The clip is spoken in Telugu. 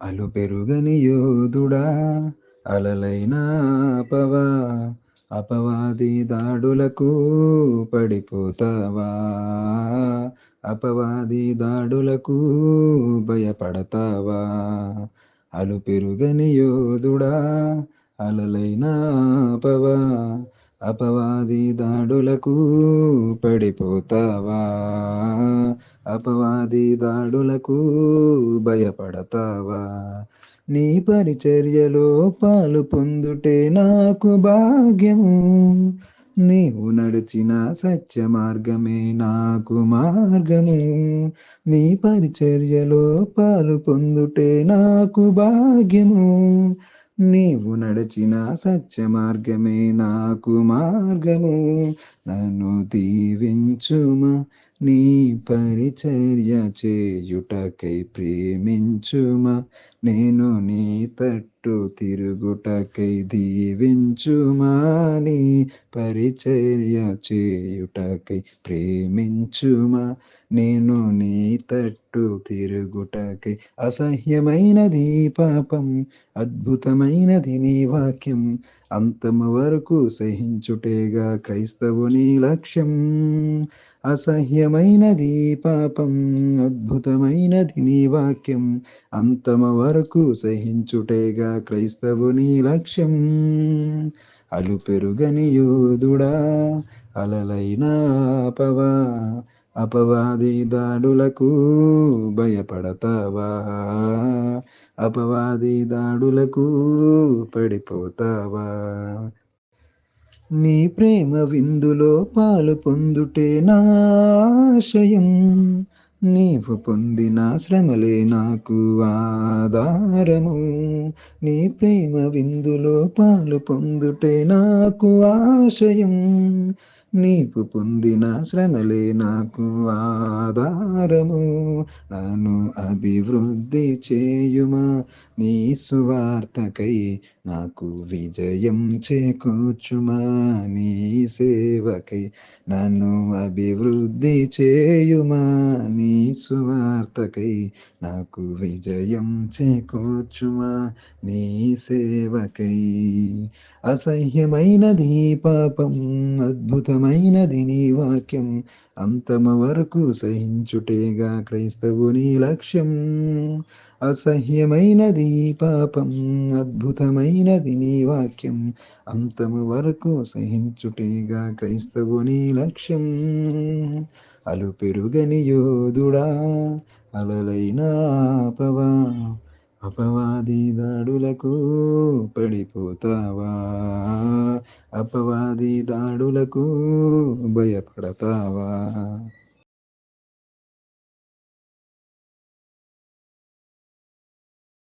అలు పెరుగని యోధుడా అలలైన అపవా అపవాది దాడులకు పడిపోతావా? అపవాది దాడులకు భయపడతావా? అలు పెరుగని యోధుడా అలలైన అపవా అపవాది దాడులకు పడిపోతావా? అపవాది దాడులకు భయపడతావా? నీ పరిచర్యలో పాలు పొందుటే నాకు భాగ్యము నీవు నడిచిన సత్య మార్గమే నాకు మార్గము నీ పరిచర్యలో పాలు పొందుటే నాకు భాగ్యము. నీవు నడిచిన సత్య మార్గమే నాకు మార్గము. నన్ను దీవించుమా. నీ పరిచర్య చేయుటకై ప్రేమించుమా? నేను నీ తట్టు తిరుగుటకై దీవించుమా? నీ పరిచర్య చేయుటకై ప్రేమించుమా? నేను నీ తట్టు తిరుగుటకై అసహ్యమైనది పాపం అద్భుతమైనది నీ వాక్యం అంతము వరకు సహించుటేగా క్రైస్తవుని లక్ష్యం. అసహ్యమైనది పాపం అద్భుతమైనది నీ వాక్యం. అంతమ వరకు సహించుటేగా క్రైస్తవుని లక్ష్యం. అలు పెరుగని యోధుడా అలలైనా పవా అపవాది దాడులకు భయపడతావా? అపవాది దాడులకు పడిపోతావా? నీ ప్రేమ విందులో పాలు పొందుటే నాశయం నీవు పొందిన శ్రమలే నాకు ఆధారము. నీ ప్రేమ విందులో పాలు పొందుటే నాకు ఆశయం. నీవు పొందిన శ్రమలే నాకు ఆధారము. నన్ను అభివృద్ధి చేయుమా? నీ సువార్తకై నాకు విజయం చేకూర్చుమా? నీ సేవకై నన్ను అభివృద్ధి చేయుమా? నీ సువార్తకై నాకు విజయం చేకూర్చుమా నీ సేవకై. అసహ్యమైనది పాపం అద్భుతమైనది నీ వాక్యం అంతమ వరకు సహించుటేగా క్రైస్తవుని లక్ష్యం. అసహ్యమైనది పాపం అద్భుతమైనది నీ వాక్యం అంతము వరకు సహించుటేగా క్రైస్తవుని లక్ష్యం. అలు పెరుగని యోధుడా అలలైనా పవా అపవాది దాడులకు పడిపోతావా? అపవాది దాడులకు భయపడతావా?